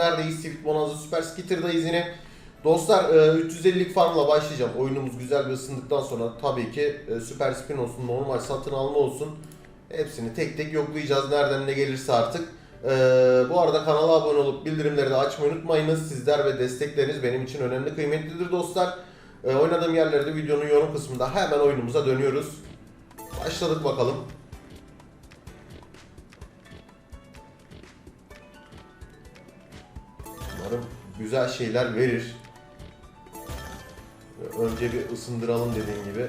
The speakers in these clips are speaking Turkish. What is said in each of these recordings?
Neredeyiz? Swift Bonanza Super Skitter'dayız yine. Dostlar e, 350'lik farmla başlayacağım. Oyunumuz güzel bir ısındıktan sonra tabii ki e, Super Spin olsun, normal satın alma olsun. Hepsini tek tek yoklayacağız. Nereden ne gelirse artık. E, bu arada kanala abone olup bildirimleri de açmayı unutmayınız. Sizler ve destekleriniz benim için önemli, kıymetlidir dostlar. E, oynadığım yerlerde videonun yorum kısmında hemen oyunumuza dönüyoruz. Başladık bakalım. Umarım güzel şeyler verir. Önce bir ısındıralım dediğim gibi.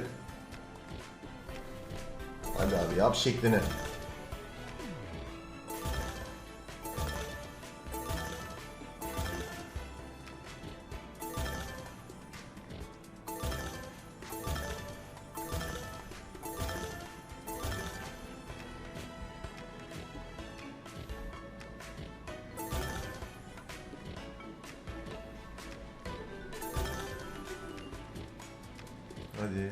Hadi abi yap şeklini. Hadi.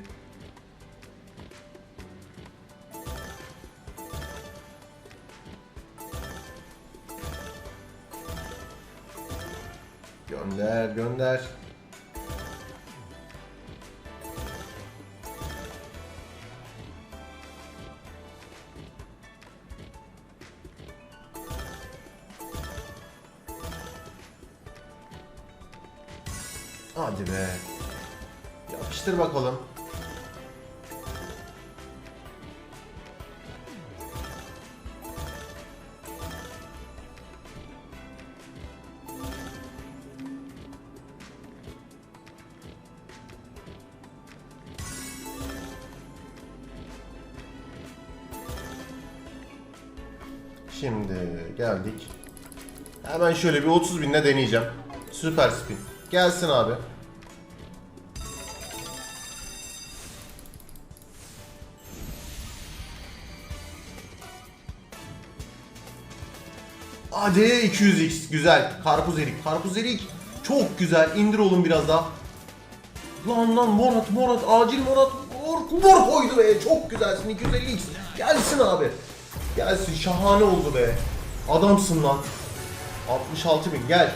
Gönder, gönder. Hadi be. Yapıştır bakalım. Şimdi geldik. Hemen şöyle bir 30 binle deneyeceğim. Süper spin. Gelsin abi. Hadi 200x güzel. Karpuz erik. Karpuz erik. Çok güzel. İndir oğlum biraz daha. Lan lan Morat Morat acil Morat mor, mor koydu be. Çok güzelsin 250x. Gelsin abi. Gelsin şahane oldu be. Adamsın lan. 66 bin gel.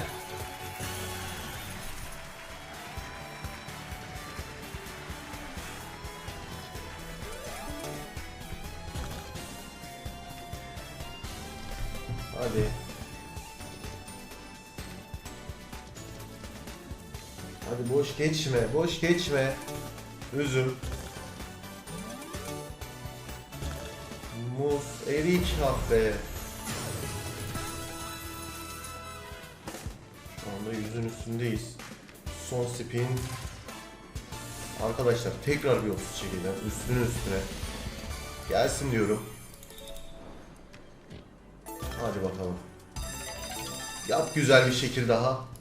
Hadi. Hadi boş geçme, boş geçme. Üzüm. Muz, erik ah be. Şu anda yüzün üstündeyiz. Son spin. Arkadaşlar tekrar bir 30 çekeceğim. Üstüne üstüne. Gelsin diyorum. Hadi bakalım. Yap güzel bir şekil daha.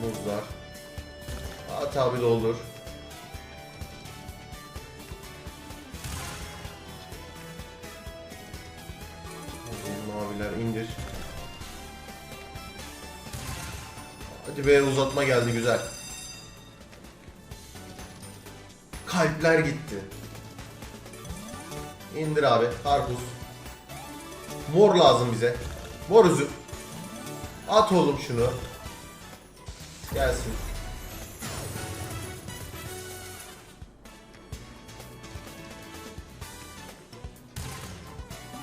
Muzlar. At abi doldur. Maviler indir. Hadi be uzatma geldi güzel. Kalpler gitti. İndir abi. Karpuz. Mor lazım bize. Mor üzüm. At oğlum şunu. Gelsin.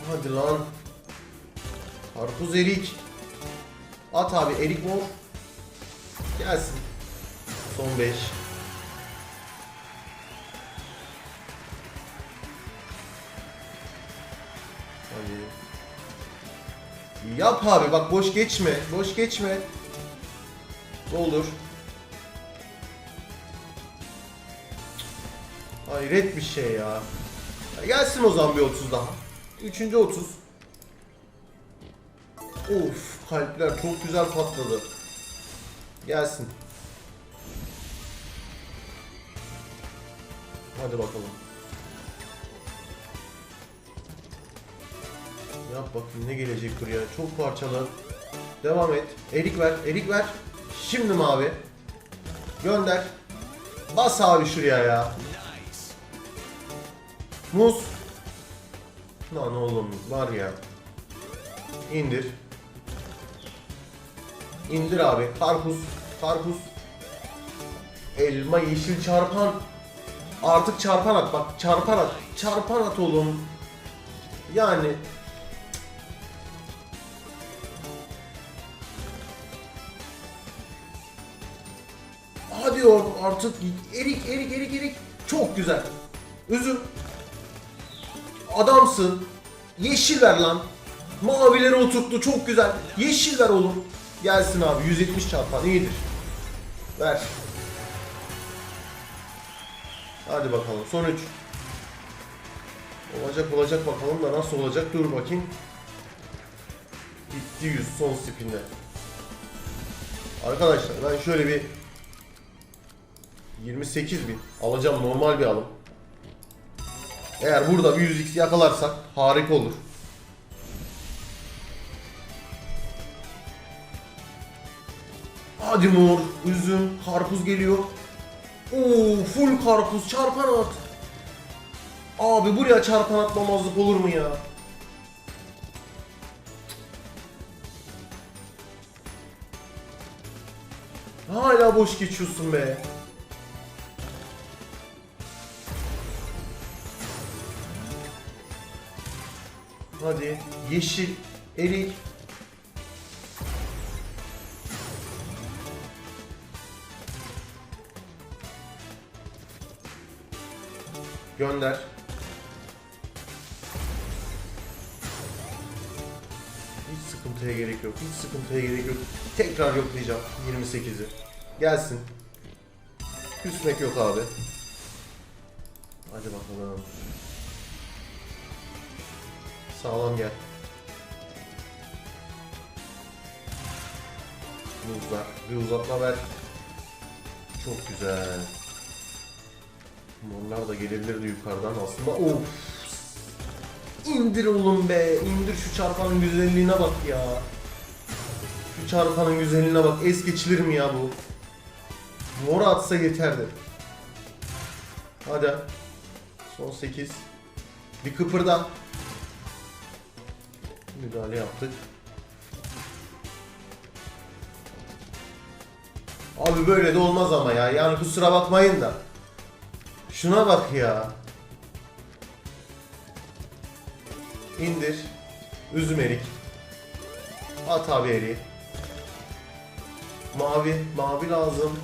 Hadi lan. Karpuz erik. At abi erik mor. Gelsin. Son 5. Hadi. Yap abi bak boş geçme. Boş geçme. Olur. Hayret bir şey ya. ya. Gelsin o zaman bir 30 daha. Üçüncü 30. Of kalpler çok güzel patladı. Gelsin. Hadi bakalım. Yap bakayım ne gelecek buraya. Çok parçalı. Devam et. Erik ver. Erik ver. Şimdi mavi. Gönder. Bas abi şuraya ya. Muz. Lan oğlum var ya. İndir. İndir abi. Karpuz. Karpuz. Elma yeşil çarpan. Artık çarpan at bak. Çarpan at. Çarpan at oğlum. Yani Oğlum artık erik erik erik erik. Çok güzel. Üzüm. Adamsın. Yeşil ver lan. Mavileri oturttu çok güzel. Yeşil ver oğlum. Gelsin abi 170 çarpan iyidir. Ver. Hadi bakalım son 3. Olacak olacak bakalım da nasıl olacak dur bakayım. Gitti 100 son spinde. Arkadaşlar ben şöyle bir 28 bin alacağım normal bir alım. Eğer burada bir 100x yakalarsak harika olur. Hadi mor, üzüm, karpuz geliyor. Oo, full karpuz, çarpan at. Abi buraya çarpan atmamazlık olur mu ya? Hala boş geçiyorsun be. Hadi yeşil, erik. Gönder. Hiç sıkıntıya gerek yok. Hiç sıkıntıya gerek yok. Tekrar yoklayacağım 28'i. Gelsin. Küsmek yok abi. Hadi bakalım. Sağlam gel. Muzlar. Bir uzatma ver. Çok güzel. Morlar da gelebilirdi yukarıdan aslında. Of. İndir oğlum be. İndir şu çarpanın güzelliğine bak ya. Şu çarpanın güzelliğine bak. Es geçilir mi ya bu? Mora atsa yeterdi. Hadi. Son 8. Bir kıpırda. Müdahale yaptık. Abi böyle de olmaz ama ya. Yani kusura bakmayın da. Şuna bak ya. İndir. Üzüm erik. At abi eriği. Mavi. Mavi lazım.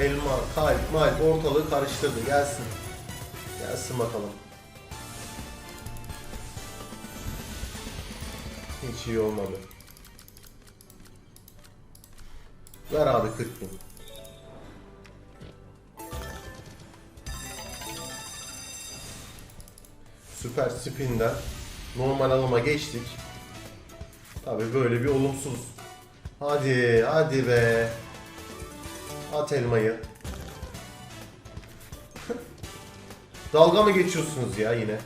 Elma, kalp, malp ortalığı karıştırdı. Gelsin. Gelsin bakalım. Hiç iyi olmadı. Ver abi 40 bin. Süper Spin'den normal alıma geçtik. Tabi böyle bir olumsuz. Hadi hadi be. At elmayı. Dalga mı geçiyorsunuz ya yine?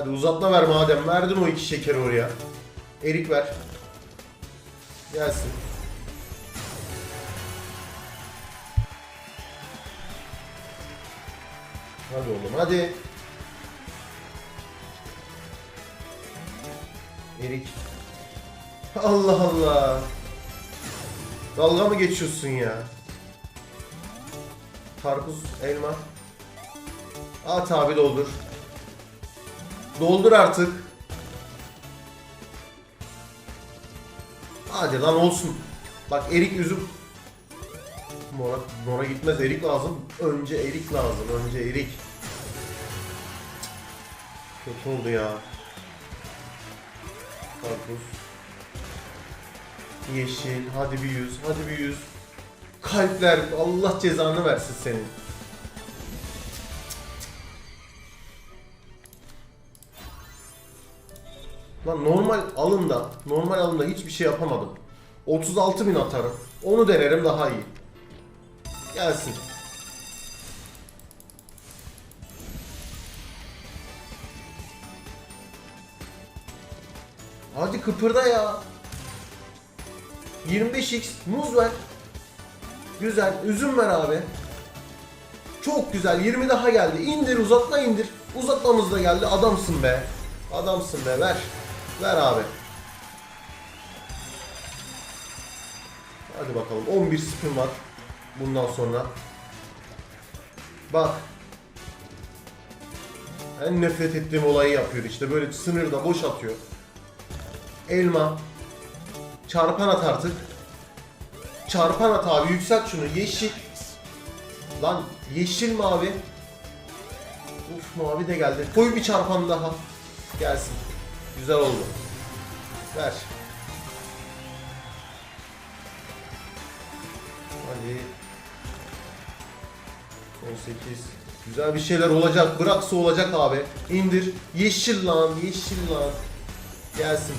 Hadi uzatma ver madem. Verdin o iki şekeri oraya. Erik ver. Gelsin. Hadi oğlum hadi. Erik. Allah Allah. Dalga mı geçiyorsun ya? Karpuz, elma. At abi doldur. Doldur artık. Hadi lan olsun. Bak erik üzüm. Mora, mora gitmez erik lazım. Önce erik lazım. Önce erik. Kötü oldu ya. Karpuz. Yeşil. Hadi bir yüz. Hadi bir yüz. Kalpler. Allah cezanı versin senin. Lan normal alımda, normal alımda hiçbir şey yapamadım. 36 bin atarım. Onu denerim daha iyi. Gelsin. Hadi kıpırda ya. 25x muz ver. Güzel. Üzüm ver abi. Çok güzel. 20 daha geldi. İndir uzatma indir. Uzatmamız da geldi. Adamsın be. Adamsın be. Ver. Ver abi. Hadi bakalım. 11 spin var. Bundan sonra. Bak. En nefret ettiğim olayı yapıyor işte. Böyle sınırda boş atıyor. Elma. Çarpan at artık. Çarpan at abi. Yükselt şunu. Yeşil. Lan yeşil mavi. Uf mavi de geldi. Koy bir çarpan daha. Gelsin. Güzel oldu. Ver. Hadi. 18. Güzel bir şeyler olacak. Bıraksa olacak abi. İndir. Yeşil lan. Yeşil lan. Gelsin.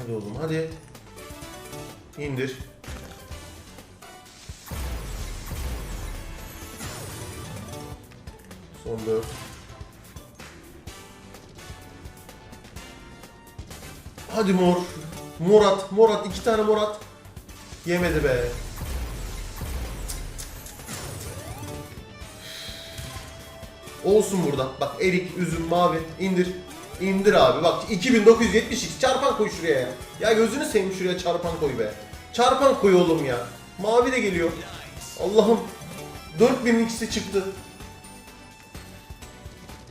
Hadi oğlum hadi. İndir. Son 4. Hadi mor. Morat, Morat iki tane Morat. Yemedi be. Olsun burada. Bak erik, üzüm, mavi. indir. İndir abi. Bak 2970 çarpan koy şuraya ya. Ya gözünü seveyim şuraya çarpan koy be. Çarpan koy oğlum ya. Mavi de geliyor. Allah'ım. 4000'in ikisi çıktı.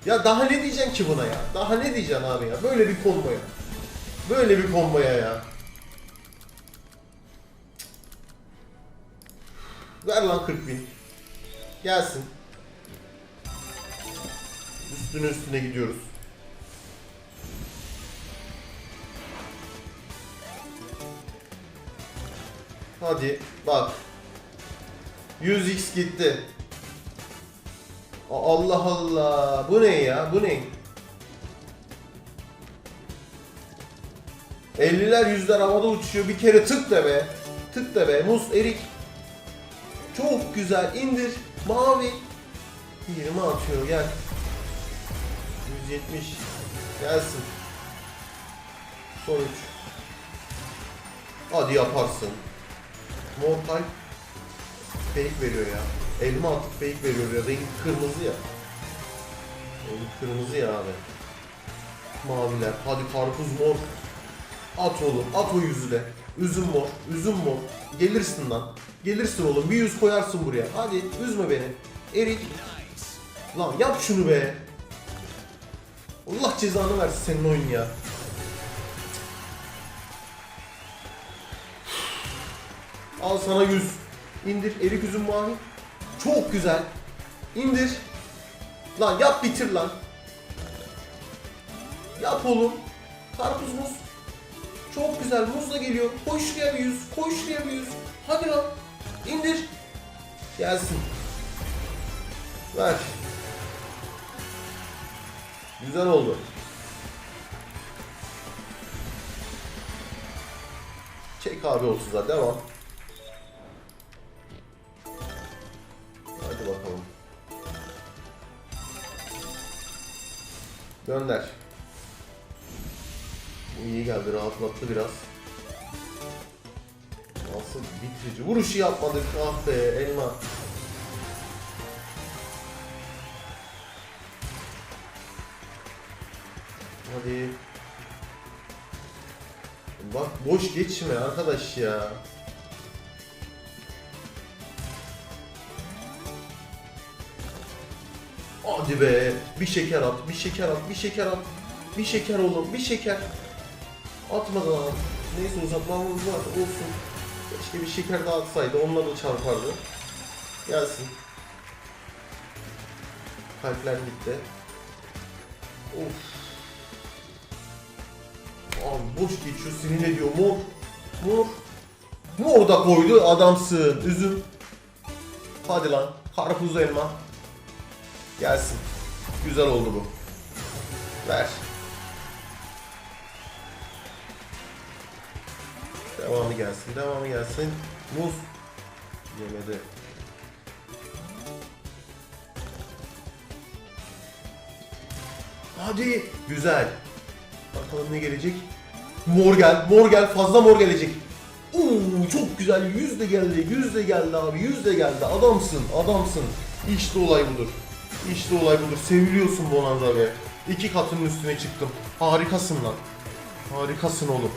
Ya daha ne diyeceksin ki buna ya? Daha ne diyeceksin abi ya? Böyle bir komboya. Böyle bir komboya ya. Ver lan 40 bin. Gelsin. Üstüne üstüne gidiyoruz. Hadi bak. 100x gitti. Allah Allah. Bu ne ya? Bu ne? 50'ler yüzler havada uçuyor. Bir kere tık de be. Tık de be. Muz, erik. Çok güzel. indir. Mavi. 20 atıyor. Gel. 170. Gelsin. Son 3. Hadi yaparsın. Mor kalp fake veriyor ya. Elma atıp fake veriyor ya. Rengi kırmızı ya. Rengi kırmızı ya abi. Maviler. Hadi karpuz mor. At oğlum. At o yüzüne. Üzüm mor. Üzüm mor. Gelirsin lan. Gelirsin oğlum. Bir yüz koyarsın buraya. Hadi üzme beni. Erik. Lan yap şunu be. Allah cezanı versin senin oyun ya. Al sana 100. İndir. Erik üzüm mavi. Çok güzel. İndir. Lan yap bitir lan. Yap oğlum. Karpuz muz. Çok güzel. Muz da geliyor. Koy bir yüz. Koy bir yüz. Hadi lan. İndir. Gelsin. Ver. Güzel oldu. Çek abi 30'a devam. Gönder. Bu iyi geldi, rahatlattı biraz. Nasıl bitirici? Vuruşu yapmadık. Ah be, elma. Hadi. Bak boş geçme arkadaş ya. Hadi be. Bir şeker at, bir şeker at, bir şeker at. Bir şeker oğlum, bir şeker. Atmadı lan. Neyse uzatmamız var, olsun. Keşke bir şeker daha atsaydı, onunla da çarpardı. Gelsin. Kalpler gitti. Of. Abi boş geçiyor, sinir ediyor. Mor. Mor. Mor da koydu, adamsın. Üzüm. Hadi lan. Karpuz elma. Gelsin. Güzel oldu bu. Ver. Devamı gelsin, devamı gelsin. Muz. Yemedi. Hadi. Güzel. Bakalım ne gelecek. Mor gel, mor gel. Fazla mor gelecek. Uuu çok güzel. Yüz de geldi. Yüz de geldi abi. Yüz de geldi. Adamsın. Adamsın. İşte olay budur. İşte olay budur. Seviliyorsun Bonanza be. İki katının üstüne çıktım. Harikasın lan. Harikasın oğlum.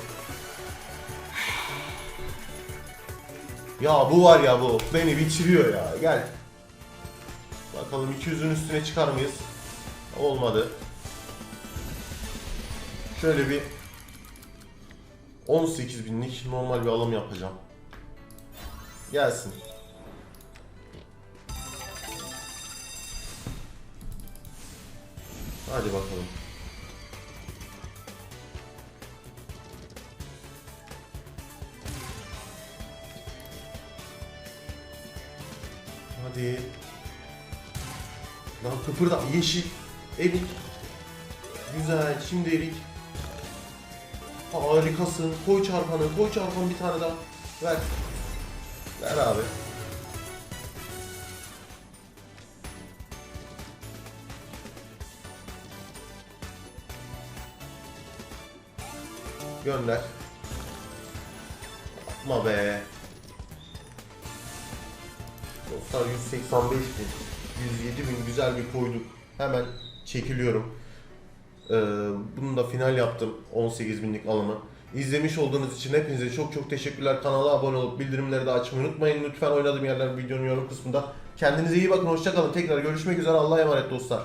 Ya bu var ya bu. Beni bitiriyor ya. Gel. Bakalım 200'ün üstüne çıkar mıyız? Olmadı. Şöyle bir 18 binlik normal bir alım yapacağım. Gelsin. Hadi bakalım. Hadi. Lan kıpırda yeşil. Erik. Güzel. Şimdi erik. Harikasın. Koy çarpanı. Koy çarpanı bir tane daha. Ver. Ver abi. Gönder. Yapma be. Dostlar 185 bin, 107 bin güzel bir koyduk. Hemen çekiliyorum. Ee, bunu da final yaptım 18 binlik alımı. İzlemiş olduğunuz için hepinize çok çok teşekkürler. Kanala abone olup bildirimleri de açmayı unutmayın. Lütfen oynadığım yerler videonun yorum kısmında. Kendinize iyi bakın. Hoşçakalın. Tekrar görüşmek üzere. Allah'a emanet dostlar.